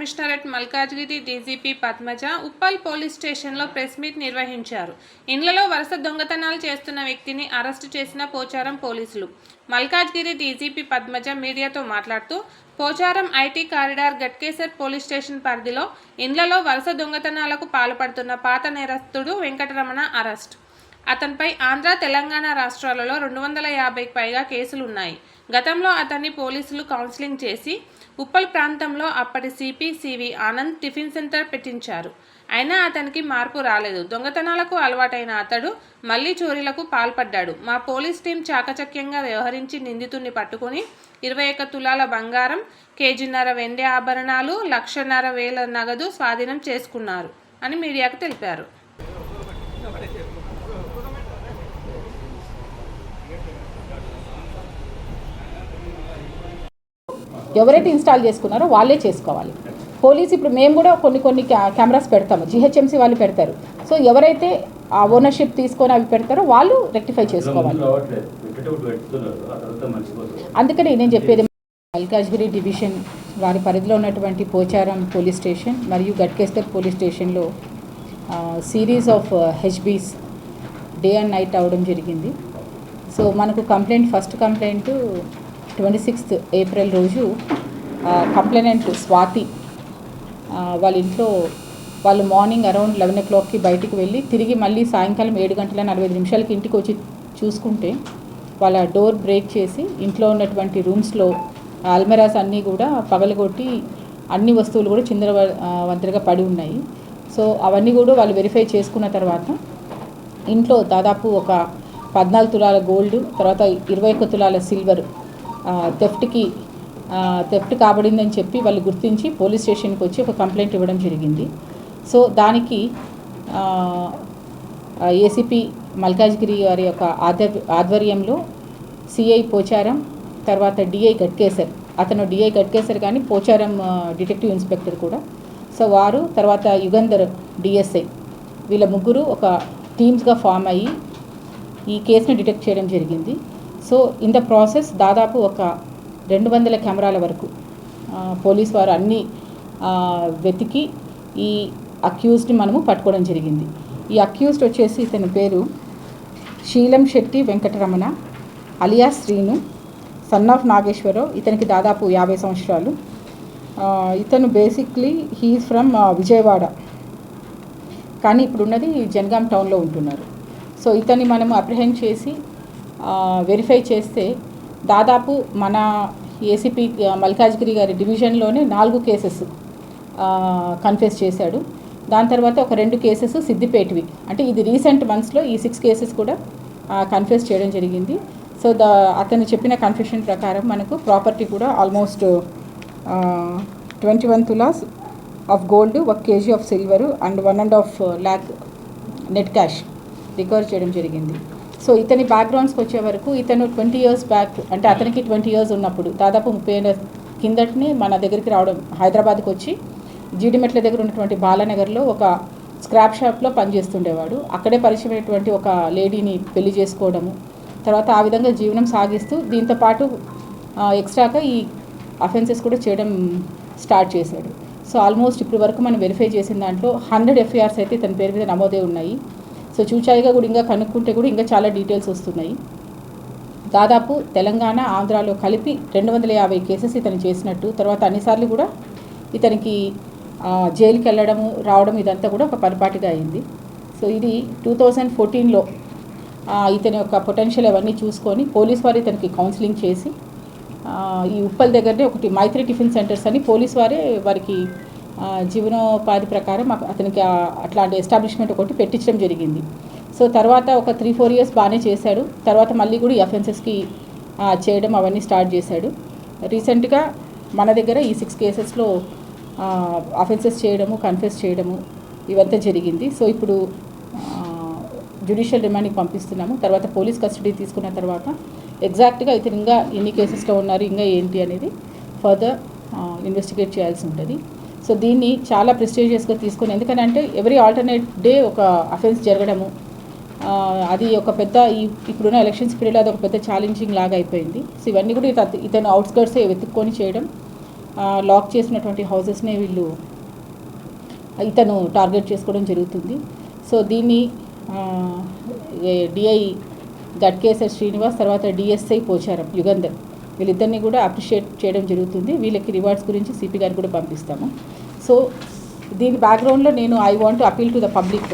Commissionerate Malkajgiri DGP Padmaja Uppal police స్టేషన్లో press meet నిర్వహించారు. ఇండ్లలో వరుస దొంగతనాలు చేస్తున్న వ్యక్తిని అరెస్టు చేసిన పోచారం పోలీసులు. మల్కాజ్గిరి డీజీపీ పద్మజ మీడియాతో మాట్లాడుతూ Pocharam IT corridor Ghatkesar police station పరిధిలో ఇండ్లలో వరుస దొంగతనాలకు పాల్పడుతున్న పాత నేరస్తుడు వెంకటరమణ అరెస్ట్. అతనిపై ఆంధ్ర తెలంగాణ రాష్ట్రాలలో రెండు వందల యాభైకి పైగా కేసులు ఉన్నాయి గతంలో అతన్ని పోలీసులు కౌన్సిలింగ్ చేసి ఉప్పల్ ప్రాంతంలో అప్పటి CP CV Anand tiffin centre పెట్టించారు. అయినా అతనికి మార్పు రాలేదు. దొంగతనాలకు అలవాటైన అతడు మళ్ళీ చోరీలకు పాల్పడ్డాడు. మా పోలీస్ టీం చాకచక్యంగా వ్యవహరించి నిందితుడిని పట్టుకుని ఇరవై ఒక్క తులాల బంగారం కేజీన్నర వెండి ఆభరణాలు లక్షన్నర వేల నగదు స్వాధీనం చేసుకున్నారు అని మీడియాకు తెలిపారు. ఎవరైతే ఇన్స్టాల్ చేసుకున్నారో వాళ్ళే చేసుకోవాలి. పోలీస్ ఇప్పుడు మేము కూడా కొన్ని కొన్ని కెమెరాస్ పెడతాము. జిహెచ్ఎంసీ వాళ్ళు పెడతారు. సో ఎవరైతే ఆ ఓనర్షిప్ తీసుకొని అవి పెడతారో వాళ్ళు రెక్టిఫై చేసుకోవాలి. అందుకని నేను చెప్పేది మల్కాజ్గిరి డివిజన్ వారి పరిధిలో ఉన్నటువంటి పోచారం పోలీస్ స్టేషన్ మరియు గట్కేస్తర్ పోలీస్ స్టేషన్లో series of HBs day and night అవడం జరిగింది. సో మనకు complaint first complaint twenty sixth April రోజు కంప్లైనెంట్ స్వాతి వాళ్ళ ఇంట్లో వాళ్ళు మార్నింగ్ అరౌండ్ లెవెన్ ఓ క్లాక్కి బయటికి వెళ్ళి తిరిగి మళ్ళీ సాయంకాలం ఏడు గంటల నలభై నిమిషాలకి ఇంటికి వచ్చి చూసుకుంటే వాళ్ళ డోర్ బ్రేక్ చేసి ఇంట్లో ఉన్నటువంటి రూమ్స్లో అల్మెరాస్ అన్నీ కూడా పగలగొట్టి అన్ని వస్తువులు కూడా చిందర వంతరగా పడి ఉన్నాయి. సో అవన్నీ కూడా వాళ్ళు వెరిఫై చేసుకున్న తర్వాత ఇంట్లో దాదాపు ఒక పద్నాలుగు తులాల గోల్డ్ తర్వాత ఇరవై ఒక్క తులాల సిల్వర్ థెఫ్ట్కి థెఫ్ట్ కాబడిందని చెప్పి వాళ్ళు గుర్తించి పోలీస్ స్టేషన్కి వచ్చి ఒక కంప్లైంట్ ఇవ్వడం జరిగింది. సో దానికి ఏసీపీ మల్కాజ్గిరి గారి యొక్క ఆధ్వర్యంలో సిఐ పోచారం తర్వాత డిఐ గట్కేసర్ అతను డిఐ గట్కేసర్ కానీ పోచారం డిటెక్టివ్ ఇన్స్పెక్టర్ కూడా. సో వారు తర్వాత యుగంధర్ డిఎస్ఐ వీళ్ళ ముగ్గురు ఒక టీమ్స్గా ఫామ్ అయ్యి ఈ కేసును డిటెక్ట్ చేయడం జరిగింది. సో ఇన్ ద ప్రాసెస్ దాదాపు ఒక రెండు వందల కెమెరాల వరకు పోలీస్ వారు అన్ని వెతికి ఈ అక్యూజ్డ్ని మనము పట్టుకోవడం జరిగింది. ఈ అక్యూజ్డ్ వచ్చేసి ఇతని పేరు Seelam Shetty Venkataramana alias Srinu son of Nageswara Rao ఇతనికి దాదాపు యాభై సంవత్సరాలు. ఇతను బేసిక్లీ హీఈస్ ఫ్రమ్ విజయవాడ. కానీ ఇప్పుడున్నది జనగాం టౌన్లో ఉంటున్నారు. సో ఇతన్ని మనము అప్రిహెండ్ చేసి వెరిఫై చేస్తే దాదాపు మన ఏసీపీ మల్కాజ్గిరి గారి డివిజన్లోనే నాలుగు కేసెస్ కన్ఫెస్ చేశాడు. దాని తర్వాత ఒక రెండు కేసెస్ సిద్దిపేటవి. అంటే ఇది రీసెంట్ మంత్స్లో ఈ సిక్స్ కేసెస్ కూడా కన్ఫెస్ చేయడం జరిగింది. సో ద అతను చెప్పిన కన్ఫెషన్ ప్రకారం మనకు ప్రాపర్టీ కూడా almost twenty one tolas of gold ఒక KG of silver and one and half lakh net cash recover చేయడం జరిగింది. సో ఇతని బ్యాక్గ్రౌండ్స్కి వచ్చే వరకు ఇతను ట్వంటీ ఇయర్స్ బ్యాక్ అంటే అతనికి ట్వంటీ ఇయర్స్ ఉన్నప్పుడు దాదాపు ముప్పై ఏళ్ళ కిందటిని మన దగ్గరికి రావడం హైదరాబాద్కి వచ్చి జీడిమెట్ల దగ్గర ఉన్నటువంటి బాలానగర్లో ఒక స్క్రాప్ షాప్లో పనిచేస్తుండేవాడు. అక్కడే పరిచయమైనటువంటి ఒక లేడీని పెళ్ళి చేసుకోవడము తర్వాత ఆ విధంగా జీవనం సాగిస్తూ దీంతో పాటు ఎక్స్ట్రాగా ఈ అఫెన్సెస్ కూడా చేయడం స్టార్ట్ చేశాడు. సో ఆల్మోస్ట్ ఇప్పటి వరకు మనం వెరిఫై చేసిన దాంట్లో హండ్రెడ్ ఎఫ్ఐఆర్స్ అయితే తన పేరు మీద నమోదే ఉన్నాయి. సో చూచాయిగా కూడా ఇంకా కనుక్కుంటే కూడా ఇంకా చాలా డీటెయిల్స్ వస్తున్నాయి. దాదాపు తెలంగాణ ఆంధ్రాలో కలిపి రెండు వందల యాభై కేసెస్ ఇతను చేసినట్టు తర్వాత అన్నిసార్లు కూడా ఇతనికి జైలుకి వెళ్ళడము రావడం ఇదంతా కూడా ఒక పరిపాటిగా అయింది. సో ఇది టూ థౌజండ్ ఫోర్టీన్లో ఇతని యొక్క పొటెన్షియల్ అవన్నీ చూసుకొని పోలీస్ వారు ఇతనికి కౌన్సిలింగ్ చేసి ఈ ఉప్పల్ దగ్గరనే ఒకటి మైత్రి టిఫిన్ సెంటర్స్ అని పోలీస్ వారే వారికి జీవనోపాధి ప్రకారం అతనికి అట్లాంటి ఎస్టాబ్లిష్మెంట్ ఒకటి పెట్టించడం జరిగింది. సో తర్వాత ఒక త్రీ ఫోర్ ఇయర్స్ బాగానే చేశాడు. తర్వాత మళ్ళీ కూడా ఈ అఫెన్సెస్కి చేయడం అవన్నీ స్టార్ట్ చేశాడు. రీసెంట్గా మన దగ్గర ఈ సిక్స్ కేసెస్లో అఫెన్సెస్ చేయడము కన్ఫెస్ చేయడము ఇవంతా జరిగింది. సో ఇప్పుడు జ్యుడిషియల్ రిమాండ్కి పంపిస్తున్నాము. తర్వాత పోలీస్ కస్టడీ తీసుకున్న తర్వాత ఎగ్జాక్ట్గా ఇతను ఇంకా ఎన్ని కేసెస్లో ఉన్నారు ఇంకా ఏంటి అనేది ఫర్దర్ ఇన్వెస్టిగేట్ చేయాల్సి ఉంటుంది. సో దీన్ని చాలా ప్రెస్టీజియస్గా తీసుకుని ఎందుకంటే ఎవ్రీ ఆల్టర్నేట్ డే ఒక అఫెన్స్ జరగడము అది ఒక పెద్ద ఈ ఇప్పుడున్న ఎలక్షన్స్ పీరియడ్ అది ఒక పెద్ద ఛాలెంజింగ్ లాగా అయిపోయింది. సో ఇవన్నీ కూడా ఇతను అవుట్స్కర్ట్సే వెతుక్కొని చేయడం లాక్ చేసినటువంటి హౌసెస్నే వీళ్ళు ఇతను టార్గెట్ చేసుకోవడం జరుగుతుంది. సో దీన్ని డిఐ గట్కేసర్ శ్రీనివాస్ తర్వాత డిఎస్ఐ పోచారం యుగంధర్. వీళ్ళిద్దరిని కూడా అప్రిషియేట్ చేయడం జరుగుతుంది. వీళ్ళకి రివార్డ్స్ గురించి సిపి గారికి కూడా పంపిస్తాము. సో దీని బ్యాక్గ్రౌండ్లో నేను I want appeal to the public